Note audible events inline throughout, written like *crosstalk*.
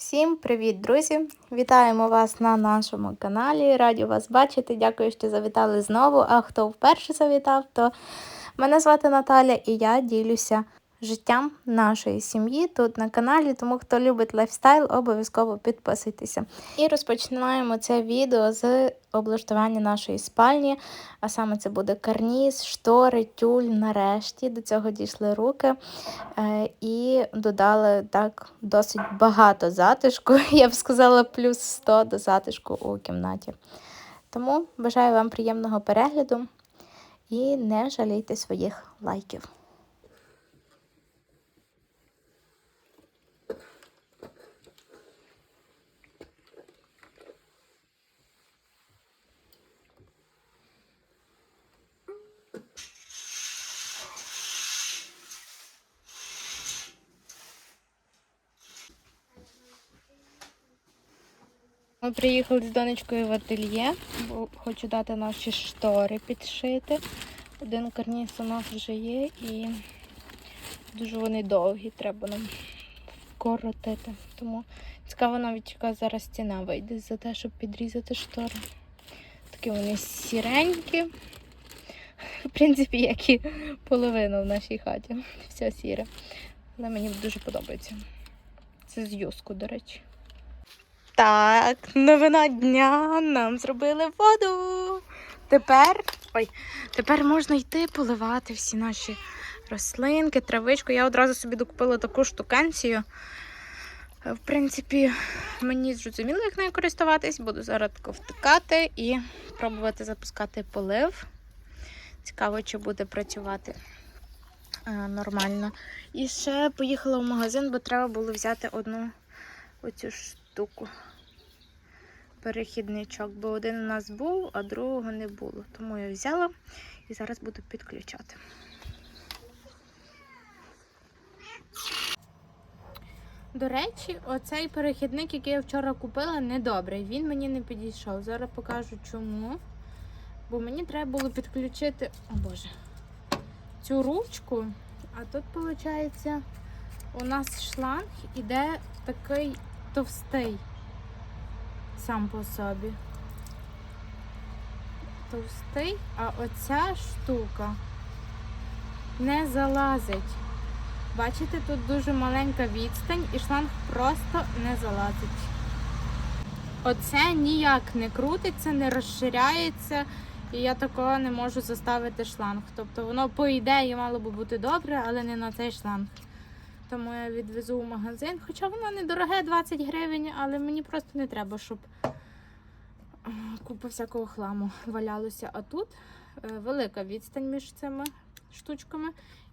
Всім привіт, друзі! Вітаємо вас на нашому каналі. Раді вас бачити. Дякую, що завітали знову. А хто вперше завітав, то мене звати Наталя і я ділюся життям нашої сім'ї тут на каналі. Тому хто любить лайфстайл, обов'язково підписуйтеся. І розпочинаємо це відео з облаштування нашої спальні. А саме це буде карніз, штори, тюль. Нарешті до цього дійшли руки. Е, і додали так досить багато затишку. *laughs* Я б сказала, плюс 100 до затишку у кімнаті. Тому бажаю вам приємного перегляду і не жалійте своїх лайків. Ми приїхали з донечкою в ательє, бо хочу дати наші штори підшити. Один карніз у нас вже є і дуже вони довгі, треба нам вкоротити. Тому цікаво навіть яка зараз ціна вийде за те, щоб підрізати штори. Такі вони сіренькі. В принципі, як і половина в нашій хаті. Все сіре. Але мені дуже подобається. Це з юску, до речі. Так, новина дня нам зробили воду. Тепер, ой, тепер можна йти поливати всі наші рослинки, травичку. Я одразу собі докупила таку штукенцію. В принципі, мені зрозуміло, як нею користуватись. Буду зараз втикати і пробувати запускати полив. Цікаво, чи буде працювати е, нормально. І ще поїхала в магазин, бо треба було взяти одну оцю штуку. Перехідничок, бо один у нас був, а другого не було. Тому я взяла і зараз буду підключати. До речі, оцей перехідник, який я вчора купила, недобрий. Він мені не підійшов. Зараз покажу чому. Бо мені треба було підключити, о Боже, цю ручку. А тут, виходить, у нас шланг іде такий товстий сам по собі. Товстий, а оця штука не залазить. Бачите, тут дуже маленька відстань і шланг просто не залазить. Оце ніяк не крутиться, не розширяється, і я такого не можу заставити шланг. Тобто воно, по ідеї, мало би бути добре, але не на цей шланг. Тому я відвезу в магазин. Хоча воно недороге 20 гривень, але мені просто не треба, щоб е, купа всякого хламу валялося. А тут е, велика відстань між цими штучками,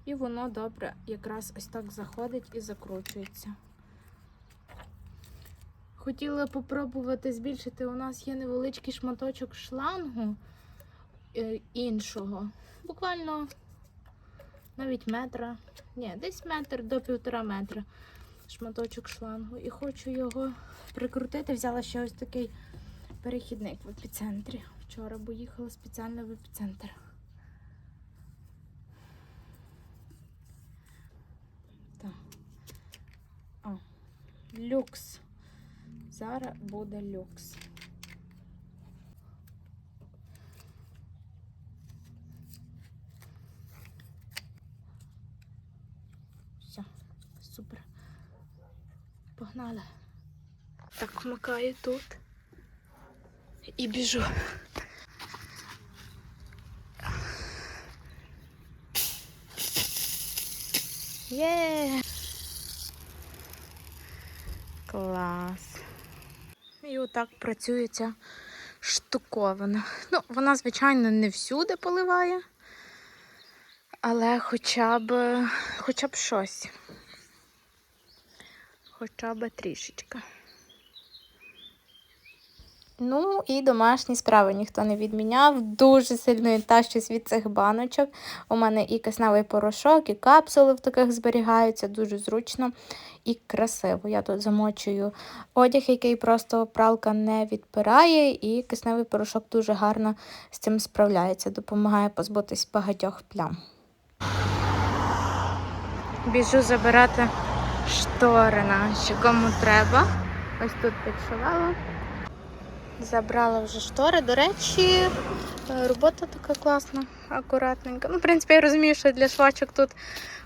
і воно добре якраз ось так заходить і закручується. Хотіла попробувати збільшити. У нас є невеличкий шматочок шлангу е, іншого. Буквально навіть метра. Ні, десь метр до півтора метра шматочок шлангу. І хочу його прикрутити. Взяла ще ось такий перехідник в епіцентрі. Вчора, бо спеціально в епіцентр. Так. О, люкс. Зараз буде люкс. Все, супер. Погнали. Так, вмикаю тут і біжу. Є! Клас. І отак працює ця штуковина. Ну, вона, звичайно, не всюди поливає, але хоча б хоча б щось. Хоча б трішечка. Ну і домашні справи ніхто не відміняв. Дуже сильно тащусь від цих баночок. У мене і кисневий порошок, і капсули в таких зберігаються, дуже зручно і красиво. Я тут замочую одяг, який просто пралка не відпирає, і кисневий порошок дуже гарно з цим справляється, допомагає позбутись багатьох плям. Біжу забирати штори наші, кому треба. Ось тут підшивала. Забрала вже штори. До речі, е, робота така класна, акуратненька. Ну, в принципі, я розумію, що для швачок тут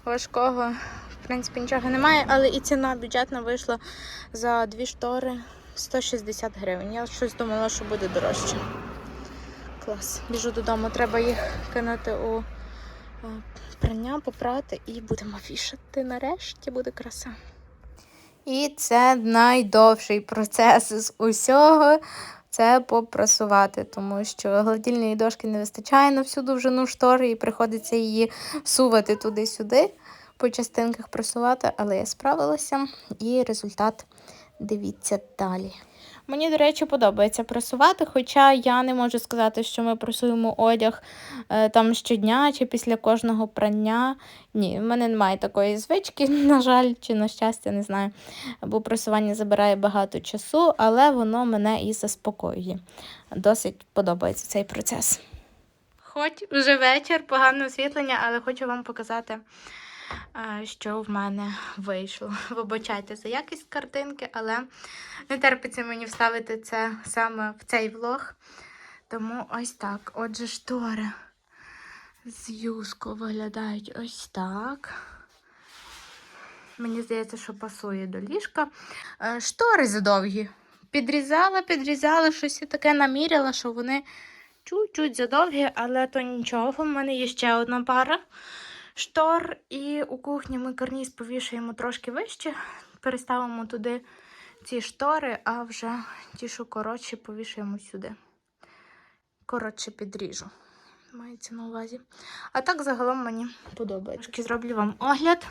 важкого, в принципі, нічого немає, але і ціна бюджетна вийшла за дві штори 160 гривень. Я щось думала, що буде дорожче. Клас. Біжу додому, треба їх кинути у прання, попрати і будемо вішати. Нарешті буде краса. І це найдовший процес з усього. Це попрасувати, тому що гладільної дошки не вистачає на всю довжину штори, і приходиться її сувати туди-сюди, по частинках прасувати, але я справилася, і результат дивіться далі. Мені, до речі, подобається прасувати, хоча я не можу сказати, що ми прасуємо одяг е, там щодня чи після кожного прання. Ні, в мене немає такої звички, *laughs* на жаль, чи на щастя, не знаю. Бо прасування забирає багато часу, але воно мене і заспокоює. Досить подобається цей процес. Хоч вже вечір, погане освітлення, але хочу вам показати, що в мене вийшло. *laughs* Вибачайте за якість картинки, але не терпиться мені вставити це саме в цей влог. Тому ось так. Отже, штори з юску виглядають ось так. Мені здається, що пасує до ліжка. Е, Штори задовгі. Підрізала, підрізала, щось я таке наміряла, що вони чуть-чуть задовгі, але то нічого. У мене є ще одна пара штор. І у кухні ми карніз повішаємо трошки вище, переставимо туди ці штори, а вже ті, що коротші, повішаємо сюди. Коротше, підріжу. Мається на увазі. А так загалом мені подобається. Зроблю вам огляд.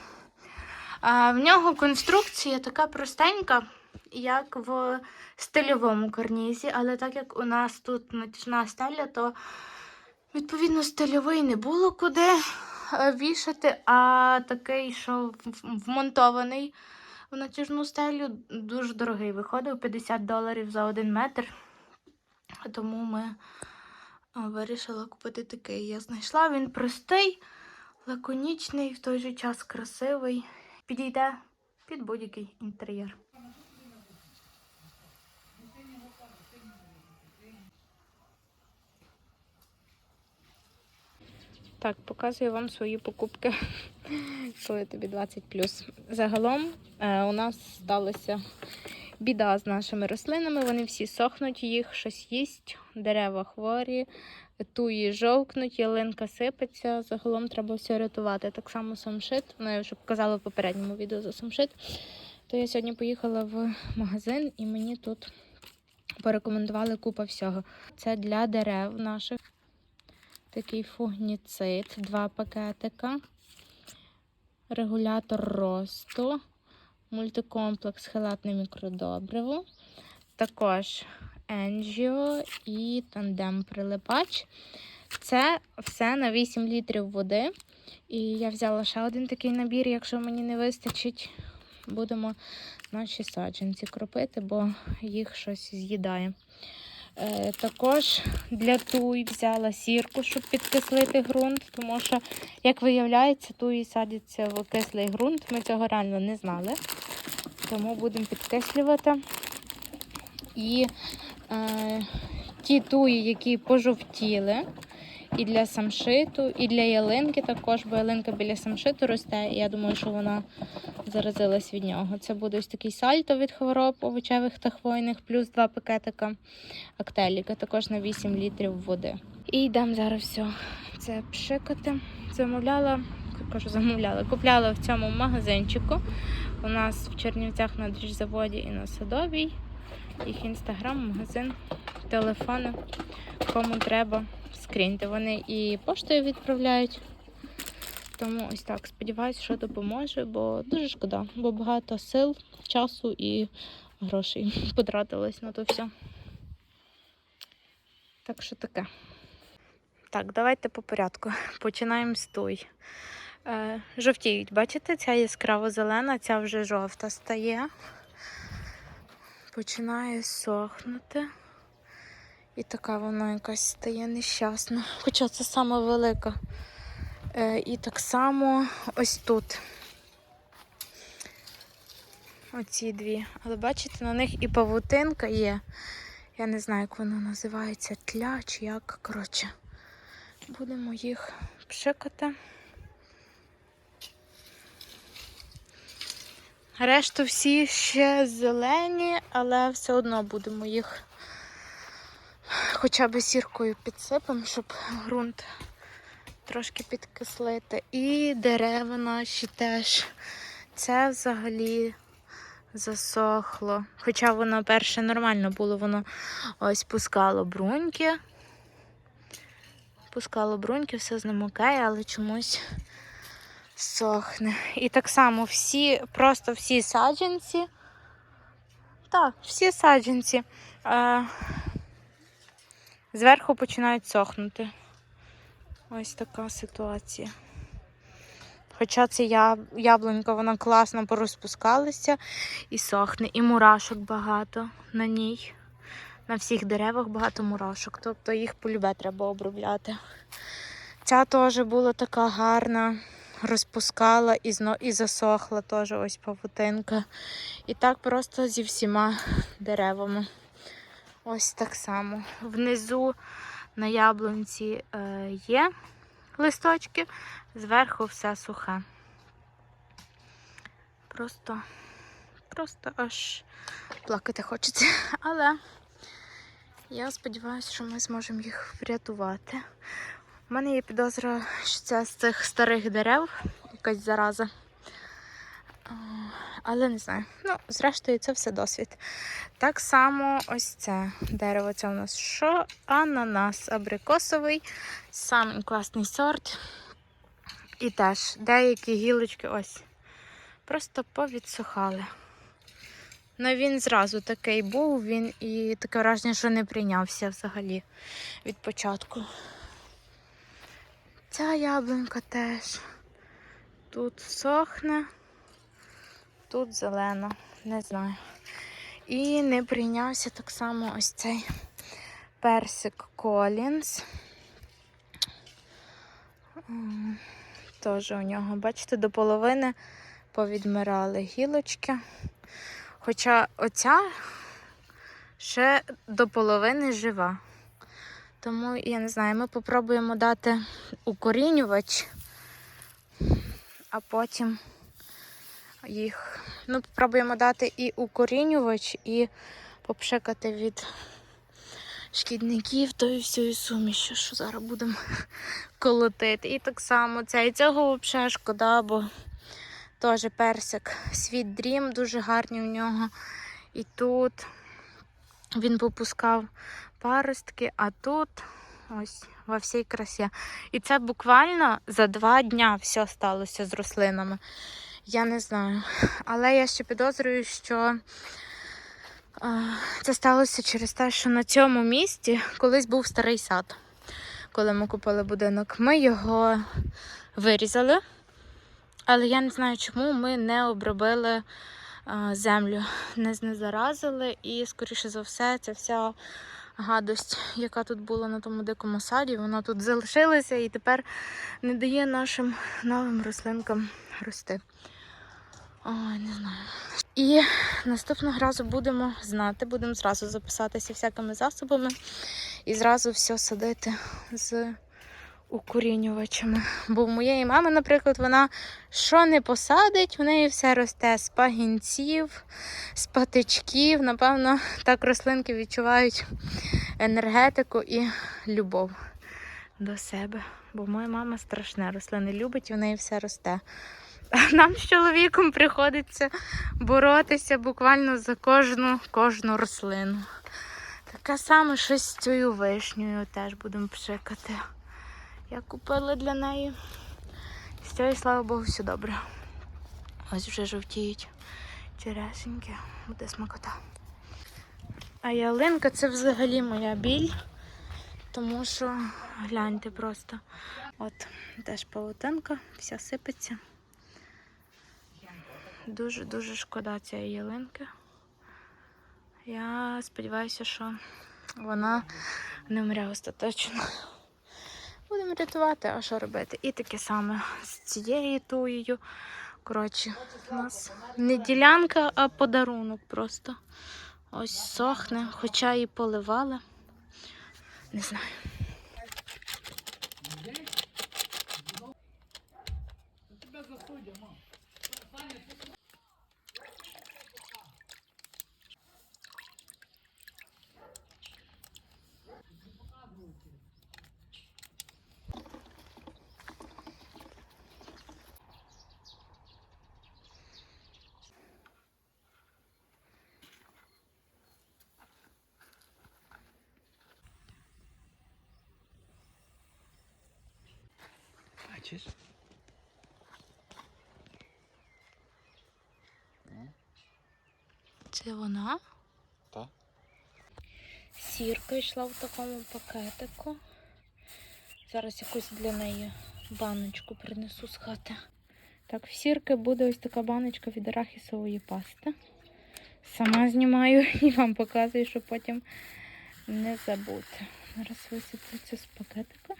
А, в нього конструкція така простенька, як в стильовому карнізі, але так як у нас тут натяжна стеля, то відповідно стильовий не було куди вішати, а такий, що вмонтований в натяжну стелю, дуже дорогий виходив 50 доларів за один метр. Тому ми е, вирішила купити такий. Я знайшла він простий, лаконічний, в той же час красивий. Підійде під будь-який інтер'єр. Так, показую вам свої покупки, *laughs* коли тобі 20 Загалом е, у нас сталося біда з нашими рослинами. Вони всі сохнуть, їх щось їсть, дерева хворі, туї жовкнуть, ялинка сипеться. Загалом треба все рятувати. Так само самшит. Ну, я вже показала в попередньому відео за самшит. То я сьогодні поїхала в магазин і мені тут порекомендували купа всього. Це для дерев наших. Такий фугніцид, два пакетика, регулятор росту, мультикомплекс хелатне мікродобриво, також енжіо і тандем прилипач. Це все на 8 літрів води. І я взяла ще один такий набір, якщо мені не вистачить, будемо наші саджанці кропити, бо їх щось з'їдає. Е, Також для туї взяла сірку, щоб підкислити ґрунт, тому що, як виявляється, туї садяться в кислий ґрунт. Ми цього реально не знали. Тому будемо підкислювати. І е, ті туї, які пожовтіли, і для самшиту, і для ялинки також, бо ялинка біля самшиту росте. І я думаю, що вона заразилась від нього. Це буде ось такий сальто від хвороб овочевих та хвойних, плюс два пакетика актеліка, також на 8 літрів води. І йдемо зараз все це пшикати. Замовляла, кажу, замовляла, купляла в цьому магазинчику. У нас в Чернівцях на дріжзаводі і на Садовій. Їх інстаграм, магазин, телефони. Кому треба, скріньте. Вони і поштою відправляють. Тому ось так. Сподіваюсь, що допоможе, бо дуже шкода, бо багато сил, часу і грошей *laughs* потратилось на то все. Так що таке. Так, давайте по порядку. *laughs* Починаємо з той. Е, жовтіють, бачите, ця яскраво зелена, ця вже жовта стає. Починає сохнути. І така вона якась стає нещасна. Хоча це саме велика. Е, і так само ось тут. Оці дві. Але бачите, на них і павутинка є. Я не знаю, як воно називається. Тля чи як. Коротше, будемо їх пшикати. Решту всі ще зелені, але все одно будемо їх хоча б сіркою підсипемо, щоб ґрунт трошки підкислити. І дерева наші теж. Це взагалі засохло. Хоча воно перше нормально було, воно ось пускало бруньки. Пускало бруньки, все з ним окей, але чомусь сохне. І так само всі, просто всі саджанці. Так, всі саджанці. Е, зверху починають сохнути. Ось така ситуація. Хоча це яб... яблунька, вона класно порозпускалася і сохне, і мурашок багато на ній. На всіх деревах багато мурашок, тобто їх полюбе треба обробляти. Ця теж була така гарна, розпускала і, зно... і засохла теж ось павутинка. І так просто зі всіма деревами. Ось так само. Внизу на яблунці е, є листочки, зверху все сухе. Просто, просто аж плакати хочеться. Але я сподіваюся, що ми зможемо їх врятувати. У мене є підозра, що це з цих старих дерев якась зараза. Але не знаю. Ну, зрештою, це все досвід. Так само ось це дерево. Це у нас що? Ананас абрикосовий. Самий класний сорт. І теж деякі гілочки ось просто повідсухали. Ну він зразу такий був, він і таке враження, що не прийнявся взагалі від початку. Ця яблунька теж тут сохне, тут зелено, не знаю. І не прийнявся так само ось цей персик Колінс. Теж у нього, бачите, до половини повідмирали гілочки. Хоча оця ще до половини жива. Тому, я не знаю, ми попробуємо дати укорінювач, а потім їх. Ну, попробуємо дати і укорінювач, і попшикати від шкідників тої всієї суміші, що зараз будемо *laughs* колотити. І так само це і цього взагалі шкода, бо теж персик Світ Дрім, дуже гарні у нього. І тут він попускав паростки, а тут ось во всій красі. І це буквально за два дня все сталося з рослинами. Я не знаю. Але я ще підозрюю, що це сталося через те, що на цьому місці колись був старий сад. Коли ми купили будинок, ми його вирізали. Але я не знаю, чому ми не обробили землю, не знезаразили. І, скоріше за все, ця вся гадость, яка тут була на тому дикому саді, вона тут залишилася і тепер не дає нашим новим рослинкам рости. Ой, не знаю. І наступного разу будемо знати, будемо зразу записатися всякими засобами і зразу все садити з укорінювачами. Бо в моєї мами, наприклад, вона що не посадить, в неї все росте з пагінців, з патичків. Напевно, так рослинки відчувають енергетику і любов до себе. Бо моя мама страшне рослини любить, і в неї все росте. *laughs* Нам з чоловіком приходиться боротися буквально за кожну кожну рослину. Таке саме щось з цією вишнею теж будемо пшикати. Я купила для неї. З цієї, слава Богу, все добре. Ось вже жовтіють черешеньки, буде смакота. А ялинка це взагалі моя біль, тому що гляньте просто. От теж павутинка, вся сипеться. Дуже-дуже шкода цієї ялинки. Я сподіваюся, що вона не вмре остаточно. Будемо рятувати, а що робити? І таке саме з цією туєю. Коротше, у нас не ділянка, а подарунок просто. Ось сохне, хоча і поливали. Не знаю. Бачиш? Це вона? Так. Сірка йшла в такому пакетику. Зараз якусь для неї баночку принесу з хати. Так, в сірки буде ось така баночка від арахісової пасти. Сама знімаю *laughs* і вам показую, щоб потім не забути. Зараз висиплю це з пакетика.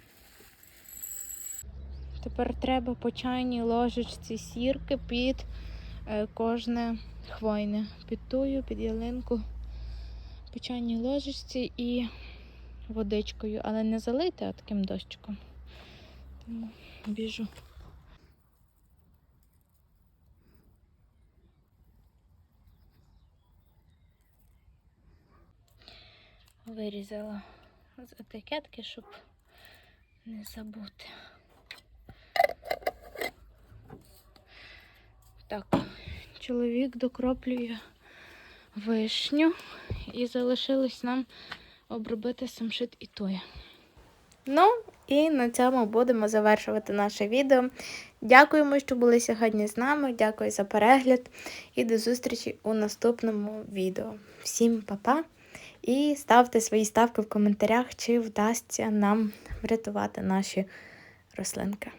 Тепер треба по чайній ложечці сірки під е, кожне хвойне. Під тую, під ялинку, по чайній ложечці і водичкою, але не залити, а таким дощиком. Тому біжу. Вирізала з етикетки, щоб не забути. Так, чоловік докроплює вишню і залишилось нам обробити самшит і тує. Ну, і на цьому будемо завершувати наше відео. Дякуємо, що були сьогодні з нами. Дякую за перегляд і до зустрічі у наступному відео. Всім па-па! І ставте свої ставки в коментарях, чи вдасться нам врятувати наші рослинки.